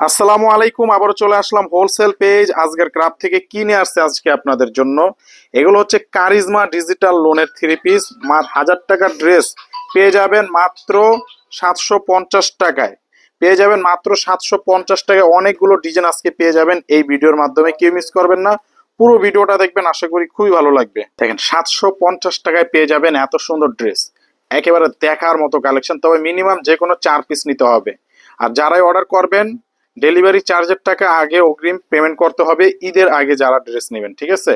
আসসালামু আলাইকুম, আবারও চলে আসলাম হোলসেল পেজ আজকের ক্রাফ থেকে কিনে আসছে আজকে আপনাদের জন্য? এগুলো হচ্ছে কারিজমা ডিজিটাল লোনের থ্রি পিস হাজার টাকার ড্রেস পেয়ে যাবেন মাত্র সাতশো পঞ্চাশ টাকায়। পেয়ে যাবেন মাত্র সাতশো পঞ্চাশ টাকায়। অনেকগুলো ডিজাইন আজকে পেয়ে যাবেন এই ভিডিওর মাধ্যমে, কেউ মিস করবেন না। পুরো ভিডিওটা দেখবেন, আশা করি খুবই ভালো লাগবে। দেখেন, সাতশো পঞ্চাশ টাকায় পেয়ে যাবেন এত সুন্দর ড্রেস একেবারে দেখার মতো কালেকশন তবে মিনিমাম যে কোনো চার পিস নিতে হবে। আর যারাই অর্ডার করবেন ডেলিভারি চার্জের টাকা আগে অগ্রিম পেমেন্ট করতে হবে, ঈদের আগে যারা ড্রেস নেবেন, ঠিক আছে?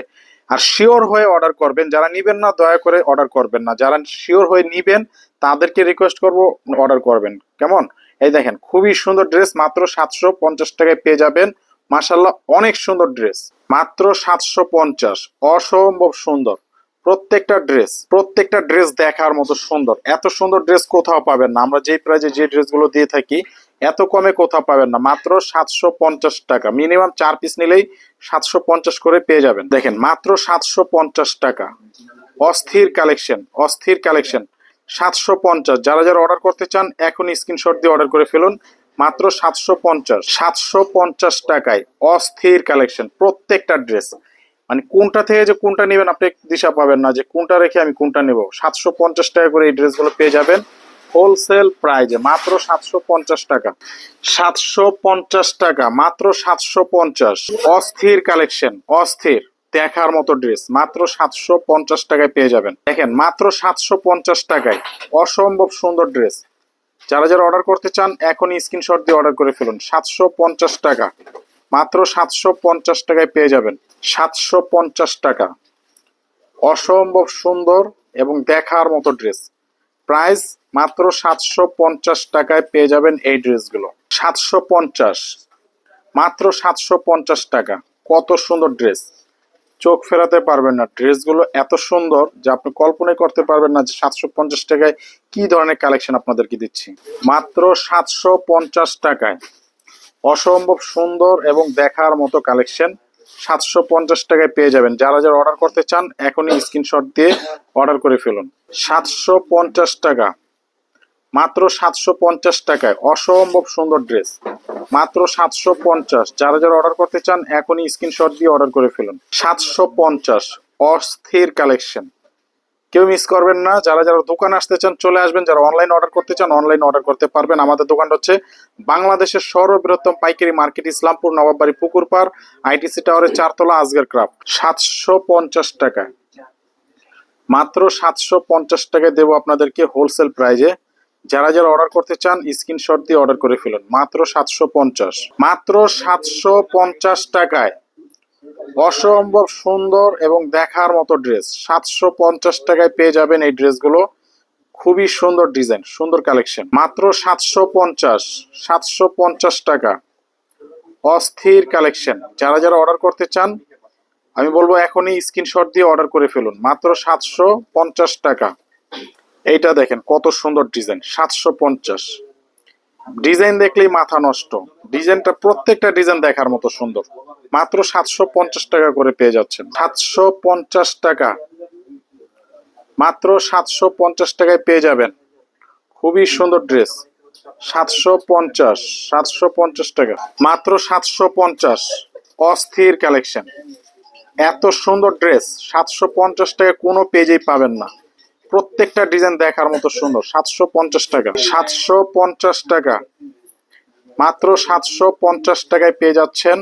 আর শিওর হয়ে অর্ডার করবেন, যারা নিবেন না, দয়া করে অর্ডার করবেন না। যারা শিওর হয়ে নিবেন, তাদেরকে রিকোয়েস্ট করব, অর্ডার করবেন। কেমন? এই দেখেন, খুবই সুন্দর ড্রেস, মাত্র সাতশো পঞ্চাশ টাকায় পেয়ে যাবেন। মাসাল্লাহ অনেক সুন্দর ড্রেস। মাত্র সাতশো পঞ্চাশ, অসম্ভব সুন্দর। প্রত্যেকটা ড্রেস প্রত্যেকটা ড্রেস দেখার মতো সুন্দর। এত সুন্দর ড্রেস কোথাও পাবেন না। আমরা যে প্রাইজে যে ড্রেসগুলো দিয়ে থাকি এত কমে কোথাও পাবেন না। মাত্র সাতশো পঞ্চাশ টাকা। মিনিমাম চার পিস নিলেই সাতশো পঞ্চাশ করে পেয়ে যাবেন। দেখেন, মাত্র সাতশো পঞ্চাশ টাকা। অস্থির কালেকশন অস্থির কালেকশন। সাতশো পঞ্চাশ। যারা যারা অর্ডার করতে চান এখন স্ক্রিনশট দিয়ে অর্ডার করে ফেলুন। মাত্র সাতশো পঞ্চাশ। সাতশো পঞ্চাশ টাকায় অস্থির কালেকশন, প্রত্যেকটা ড্রেস। মানে কোনটা থেকে যে কোনটা নেবেন, আপনি দিশা পাবেন না যে কোনটা রেখে আমি কোনটা নেব। সাতশো পঞ্চাশ টাকা করে এই ড্রেসগুলো পেয়ে যাবেন। হোলসেল প্রাইজে মাত্র সাতশো পঞ্চাশ টাকা। সাতশো পঞ্চাশ টাকা, মাত্র সাতশো পঞ্চাশ। অস্থির কালেকশন অস্থির। দেখার মতো ড্রেস মাত্র সাতশো পঞ্চাশ টাকায় পেয়ে যাবেন। দেখেন, মাত্র সাতশো পঞ্চাশ টাকায় অসম্ভব সুন্দর ড্রেস যারা যারা অর্ডার করতে চান, এখনই স্ক্রিনশট দিয়ে অর্ডার করে ফেলুন। সাতশো পঞ্চাশ টাকা, মাত্র সাতশো পঞ্চাশ টাকায় পেয়ে যাবেন। সাতশো পঞ্চাশ টাকা। অসম্ভব সুন্দর এবং দেখার মতো ড্রেস প্রাইস মাত্র সাতশো পঞ্চাশ টাকায় পেয়ে যাবেন এই ড্রেসগুলো। সাতশো পঞ্চাশ। মাত্র সাতশো পঞ্চাশ টাকা। কত সুন্দর ড্রেস। চোখ ফেরাতে পারবেন না। ড্রেসগুলো এত সুন্দর যে আপনি কল্পনাই করতে পারবেন না যে সাতশো পঞ্চাশ টাকায় কি ধরনের কালেকশন আপনাদেরকে দিচ্ছি। মাত্র সাতশো পঞ্চাশ টাকায়। অসম্ভব সুন্দর এবং দেখার মতো কালেকশন। সাতশো পঞ্চাশ টাকায় পেয়ে যাবেন। যারা যারা অর্ডার করতে চান, এখনই স্ক্রিনশট দিয়ে অর্ডার করে ফেলুন। সাতশো পঞ্চাশ টাকা। মাত্র সাতশো পঞ্চাশ টাকায়। অসম্ভব সুন্দর ড্রেস মাত্র সাতশো পঞ্চাশ। যারা যারা অর্ডার করতে চান, এখনই স্ক্রিনশট দিয়ে অর্ডার করে ফেলুন। সাতশো পঞ্চাশ। অস্থির কালেকশন কেউ মিস করবেন না। যারা যারা দোকান আসতে চান, চলে আসবেন। যারা অনলাইন অর্ডার করতে চান অনলাইন অর্ডার করতে পারবেন। আমাদের দোকানটা হচ্ছে বাংলাদেশের সর্ববৃহত্তম পাইকারি মার্কেট, ইসলামপুর নবাববাড়ি পুকুর পুকুরপাড় আইটিসি টাওয়ারের চারতলা আজগের ক্রাফট সাতশো পঞ্চাশ টাকা মাত্র সাতশো পঞ্চাশ টাকায় দেবো আপনাদেরকে হোলসেল প্রাইজে যারা যারা অর্ডার করতে চান স্ক্রিনশট দিয়ে অর্ডার করে ফেলুন। মাত্র সাতশো পঞ্চাশ। মাত্র সাতশো পঞ্চাশ টাকায়। অসম্ভব সুন্দর এবং দেখার মতো ড্রেস সাতশো পঞ্চাশ টাকায় পেয়ে যাবেন এই ড্রেসগুলো খুবই সুন্দর ডিজাইন সুন্দর কালেকশন মাত্র সাতশো পঞ্চাশ সাতশো পঞ্চাশ টাকা। অস্থির কালেকশন যারা যারা অর্ডার করতে চান, আমি বলব এখনই স্ক্রিনশট দিয়ে অর্ডার করে ফেলুন। মাত্র সাতশো পঞ্চাশ টাকা। এইটা দেখেন কত সুন্দর ডিজাইন সাতশো পঞ্চাশ। ডিজাইন দেখলেই মাথা নষ্ট। ডিজাইনটা প্রত্যেকটা ডিজাইন দেখার মতো সুন্দর। মাত্র সাতশো পঞ্চাশ টাকা করে পেয়ে যাচ্ছেন। সাতশো পঞ্চাশ টাকা। মাত্র সাতশো পঞ্চাশ টাকায় পেয়ে যাবেন। খুবই সুন্দর ড্রেস। সাতশো পঞ্চাশ সাতশো পঞ্চাশ টাকা। মাত্র সাতশো পঞ্চাশ। অস্থির কালেকশন। এত সুন্দর ড্রেস। সাতশো পঞ্চাশ টাকা কোনো পেজেই পাবেন না। প্রত্যেকটা ডিজাইন দেখার মতো সুন্দর। সাতশো পঞ্চাশ টাকা। সাতশো পঞ্চাশ টাকা। মাত্র সাতশো পঞ্চাশ টাকায় পেয়ে যাচ্ছেন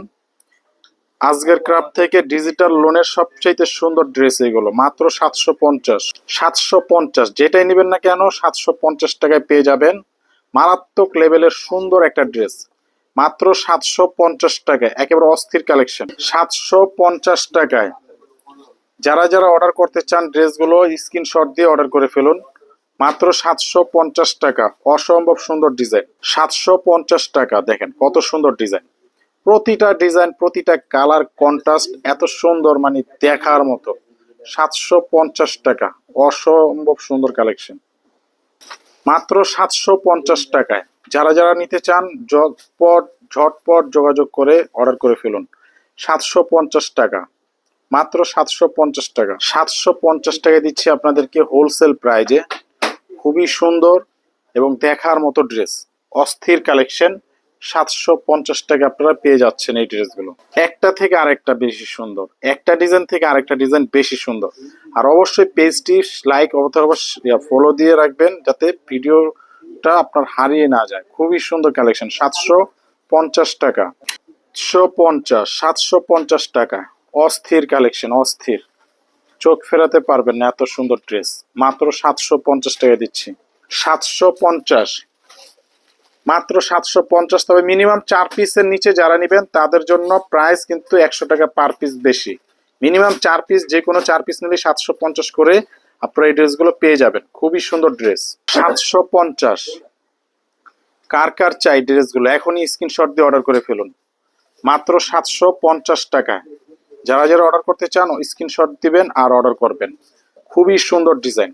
আজকের ক্রাফ থেকে ডিজিটাল লোনের সবচাইতে সুন্দর ড্রেস এগুলো। মাত্র সাতশো পঞ্চাশ। সাতশো পঞ্চাশ। যেটাই নেবেন না কেন, সাতশো পঞ্চাশ টাকায় পেয়ে যাবেন মারাত্মক লেভেলের সুন্দর একটা ড্রেস। মাত্র সাতশো পঞ্চাশ টাকায়। একেবারে অস্থির কালেকশন। সাতশো পঞ্চাশ টাকায়। যারা যারা অর্ডার করতে চান ড্রেসগুলো স্ক্রিনশট দিয়ে অর্ডার করে ফেলুন। মাত্র সাতশো পঞ্চাশ টাকা। অসম্ভব সুন্দর ডিজাইন সাতশো পঞ্চাশ টাকা, দেখেন কত সুন্দর ডিজাইন প্রতিটা ডিজাইন প্রতিটা কালার কন্ট্রাস্ট এত সুন্দর মানে দেখার মতো। সাতশো পঞ্চাশ টাকা, অসম্ভব সুন্দর কালেকশন মাত্র সাতশো পঞ্চাশ টাকায়। যারা যারা নিতে চান ঝটপট ঝটপট যোগাযোগ করে অর্ডার করে ফেলুন। সাতশো পঞ্চাশ টাকা। মাত্র সাতশো পঞ্চাশ টাকা। সাতশো পঞ্চাশ টাকা দিচ্ছি আপনাদেরকে হোলসেল প্রাইজে খুবই সুন্দর এবং দেখার মতো ড্রেস অস্থির কালেকশন সাতশো পঞ্চাশ টাকা আপনারা পেয়ে যাচ্ছেন এই ড্রেসগুলো একটা থেকে আরেকটা বেশি সুন্দর। একটা ডিজাইন থেকে আরেকটা ডিজাইন বেশি সুন্দর। আর অবশ্যই পেজটি লাইক অথবা ফলো দিয়ে রাখবেন যাতে ভিডিওটা আপনার হারিয়ে না যায়। খুবই সুন্দর কালেকশন সাতশো পঞ্চাশ টাকা। সাতশো পঞ্চাশ সাতশো পঞ্চাশ টাকা। অস্থির কালেকশন, অস্থির। চোখ ফেরাতে পারবেন না এত সুন্দর ড্রেস। মাত্র সাতশো পঞ্চাশ টাকা দিচ্ছি। সাতশো পঞ্চাশ। মাত্র সাতশো পঞ্চাশ, তবে মিনিমাম চার পিসের নিচে যারা নেবেন, তাদের জন্য প্রাইস কিন্তু একশো টাকা পার পিস বেশি। মিনিমাম চার পিস, যে কোনো চার পিস নিলে সাতশো পঞ্চাশ করে আপনারা এই ড্রেসগুলো পেয়ে যাবেন। খুবই সুন্দর ড্রেস। সাতশো পঞ্চাশ। কার কার চাই ড্রেসগুলো? এখনই স্ক্রিনশট দিয়ে অর্ডার করে ফেলুন। মাত্র সাতশো পঞ্চাশ টাকা। যারা যারা অর্ডার করতে চান স্ক্রিনশট দিবেন আর অর্ডার করবেন। খুবই সুন্দর ডিজাইন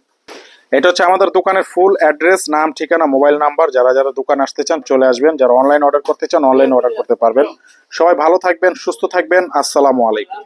এটা হচ্ছে আমাদের দোকানের ফুল অ্যাড্রেস নাম, ঠিকানা মোবাইল নাম্বার যারা যারা দোকান আসতে চান চলে আসবেন। যারা অনলাইন অর্ডার করতে চান অনলাইন অর্ডার করতে পারবেন। সবাই ভালো থাকবেন, সুস্থ থাকবেন। আসসালামু আলাইকুম।